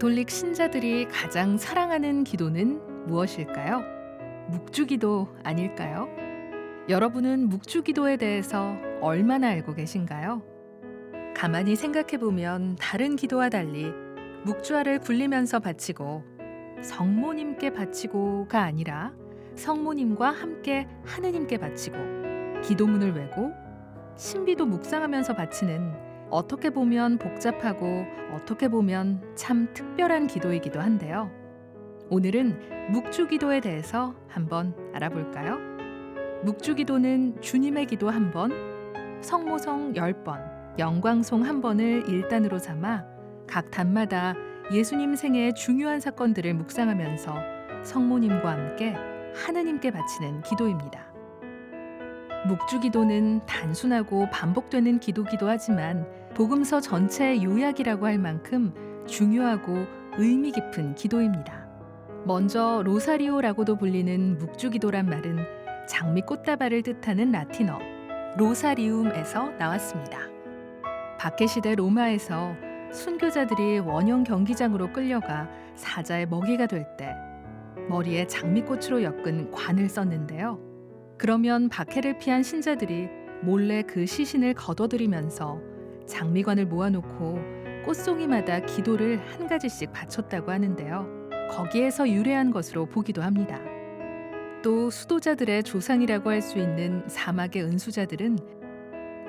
가톨릭 신자들이 가장 사랑하는 기도는 무엇일까요? 묵주기도 아닐까요? 여러분은 묵주기도에 대해서 얼마나 알고 계신가요? 가만히 생각해 보면 다른 기도와 달리 묵주알을 굴리면서 바치고 성모님께 바치고가 아니라 성모님과 함께 하느님께 바치고 기도문을 외고 신비도 묵상하면서 바치는 어떻게 보면 복잡하고 어떻게 보면 참 특별한 기도이기도 한데요. 오늘은 묵주 기도에 대해서 한번 알아볼까요? 묵주 기도는 주님의 기도 한 번, 성모성 열 번, 영광송 한 번을 일단으로 삼아 각 단마다 예수님 생애의 중요한 사건들을 묵상하면서 성모님과 함께 하느님께 바치는 기도입니다. 묵주 기도는 단순하고 반복되는 기도기도 하지만 복음서 전체의 요약이라고 할 만큼 중요하고 의미 깊은 기도입니다. 먼저 로사리오라고도 불리는 묵주기도란 말은 장미 꽃다발을 뜻하는 라틴어 로사리움에서 나왔습니다. 박해 시대 로마에서 순교자들이 원형 경기장으로 끌려가 사자의 먹이가 될 때 머리에 장미꽃으로 엮은 관을 썼는데요. 그러면 박해를 피한 신자들이 몰래 그 시신을 걷어들이면서 장미관을 모아놓고 꽃송이마다 기도를 한 가지씩 바쳤다고 하는데요. 거기에서 유래한 것으로 보기도 합니다. 또 수도자들의 조상이라고 할 수 있는 사막의 은수자들은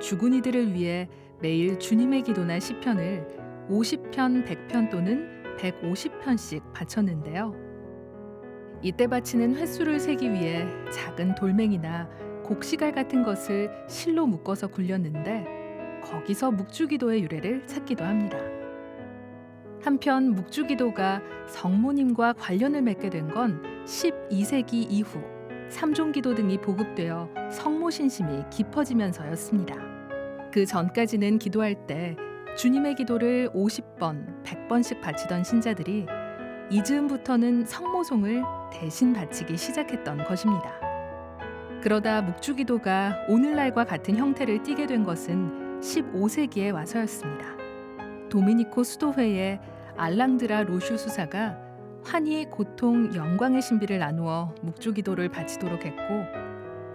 죽은 이들을 위해 매일 주님의 기도나 시편을 50편, 100편 또는 150편씩 바쳤는데요. 이때 바치는 횟수를 세기 위해 작은 돌멩이나 곡시갈 같은 것을 실로 묶어서 굴렸는데 거기서 묵주기도의 유래를 찾기도 합니다. 한편 묵주기도가 성모님과 관련을 맺게 된 건 12세기 이후 삼종기도 등이 보급되어 성모 신심이 깊어지면서였습니다. 그 전까지는 기도할 때 주님의 기도를 50번, 100번씩 바치던 신자들이 이 즈음부터는 성모송을 대신 바치기 시작했던 것입니다. 그러다 묵주기도가 오늘날과 같은 형태를 띠게 된 것은 15세기에 와서였습니다. 도미니코 수도회의 알랑드라 로슈 수사가 환희, 고통, 영광의 신비를 나누어 묵주기도를 바치도록 했고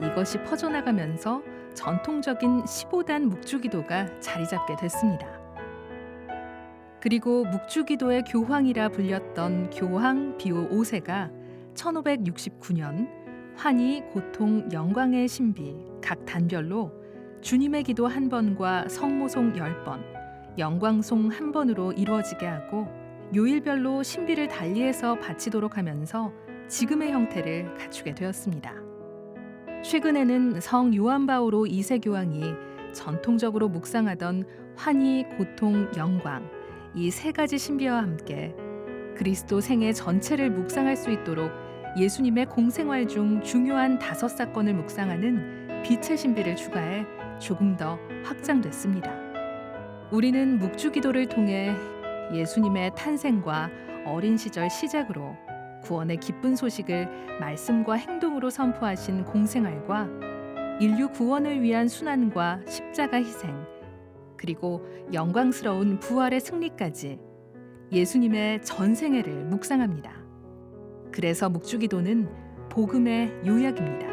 이것이 퍼져나가면서 전통적인 15단 묵주기도가 자리 잡게 됐습니다. 그리고 묵주기도의 교황이라 불렸던 교황 비오 5세가 1569년 환희, 고통, 영광의 신비 각 단별로 주님의 기도 한 번과 성모송 열 번, 영광송 한 번으로 이루어지게 하고 요일별로 신비를 달리해서 바치도록 하면서 지금의 형태를 갖추게 되었습니다. 최근에는 성 요한 바오로 2세 교황이 전통적으로 묵상하던 환희, 고통, 영광 이 세 가지 신비와 함께 그리스도 생애 전체를 묵상할 수 있도록 예수님의 공생활 중 중요한 다섯 사건을 묵상하는 빛의 신비를 추가해 조금 더 확장됐습니다. 우리는 묵주기도를 통해 예수님의 탄생과 어린 시절 시작으로 구원의 기쁜 소식을 말씀과 행동으로 선포하신 공생활과 인류 구원을 위한 순환과 십자가 희생, 그리고 영광스러운 부활의 승리까지 예수님의 전생애를 묵상합니다. 그래서 묵주기도는 복음의 요약입니다.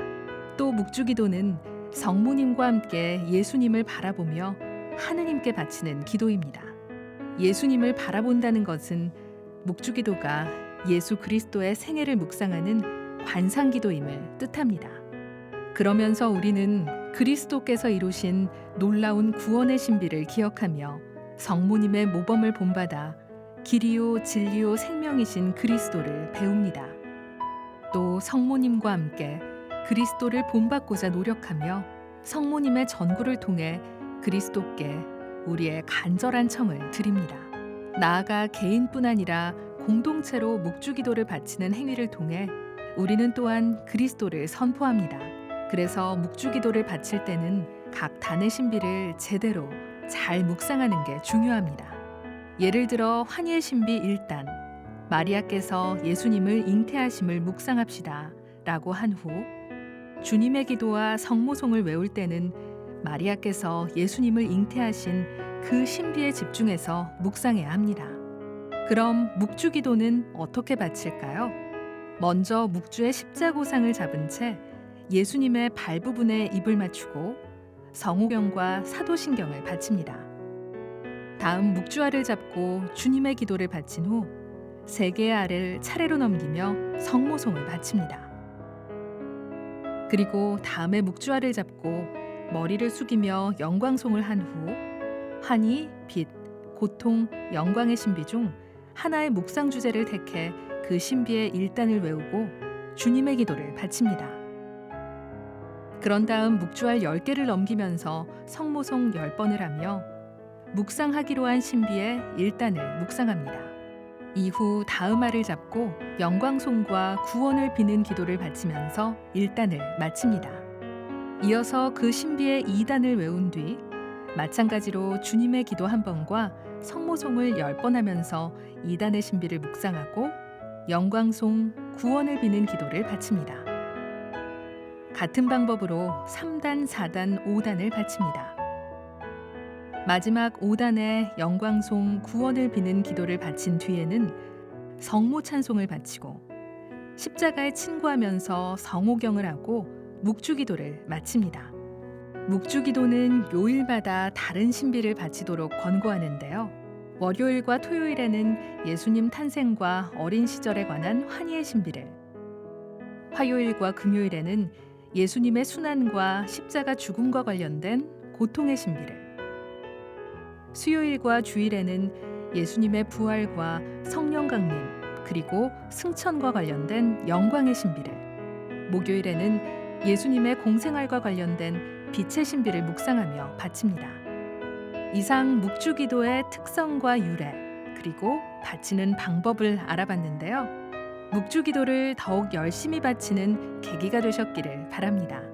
또 묵주기도는 성모님과 함께 예수님을 바라보며 하느님께 바치는 기도입니다. 예수님을 바라본다는 것은 묵주기도가 예수 그리스도의 생애를 묵상하는 관상기도임을 뜻합니다. 그러면서 우리는 그리스도께서 이루신 놀라운 구원의 신비를 기억하며 성모님의 모범을 본받아 길이요 진리요 생명이신 그리스도를 배웁니다. 또 성모님과 함께 그리스도를 본받고자 노력하며 성모님의 전구를 통해 그리스도께 우리의 간절한 청을 드립니다. 나아가 개인뿐 아니라 공동체로 묵주기도를 바치는 행위를 통해 우리는 또한 그리스도를 선포합니다. 그래서 묵주기도를 바칠 때는 각 단의 신비를 제대로 잘 묵상하는 게 중요합니다. 예를 들어 환희의 신비 1단 마리아께서 예수님을 잉태하심을 묵상합시다 라고 한 후 주님의 기도와 성모송을 외울 때는 마리아께서 예수님을 잉태하신 그 신비에 집중해서 묵상해야 합니다. 그럼 묵주 기도는 어떻게 바칠까요? 먼저 묵주의 십자고상을 잡은 채 예수님의 발 부분에 입을 맞추고 성호경과 사도신경을 바칩니다. 다음 묵주알을 잡고 주님의 기도를 바친 후 세 개의 알을 차례로 넘기며 성모송을 바칩니다. 그리고 다음에 묵주알을 잡고 머리를 숙이며 영광송을 한 후 환희, 빛, 고통, 영광의 신비 중 하나의 묵상 주제를 택해 그 신비의 일단을 외우고 주님의 기도를 바칩니다. 그런 다음 묵주알 10개를 넘기면서 성모송 10번을 하며 묵상하기로 한 신비의 일단을 묵상합니다. 이후 다음 알을 잡고 영광송과 구원을 비는 기도를 바치면서 일단을 마칩니다. 이어서 그 신비의 2단을 외운 뒤 마찬가지로 주님의 기도 한 번과 성모송을 10번 하면서 2단의 신비를 묵상하고 영광송, 구원을 비는 기도를 바칩니다. 같은 방법으로 3단, 4단, 5단을 바칩니다. 마지막 5단에 영광송, 구원을 비는 기도를 바친 뒤에는 성모 찬송을 바치고 십자가에 친구하면서 성호경을 하고 묵주기도를 마칩니다. 묵주기도는 요일마다 다른 신비를 바치도록 권고하는데요. 월요일과 토요일에는 예수님 탄생과 어린 시절에 관한 환희의 신비를, 화요일과 금요일에는 예수님의 순환과 십자가 죽음과 관련된 고통의 신비를, 수요일과 주일에는 예수님의 부활과 성령 강림 그리고 승천과 관련된 영광의 신비를, 목요일에는 예수님의 공생활과 관련된 빛의 신비를 묵상하며 바칩니다. 이상 묵주기도의 특성과 유래 그리고 바치는 방법을 알아봤는데요. 묵주기도를 더욱 열심히 바치는 계기가 되셨기를 바랍니다.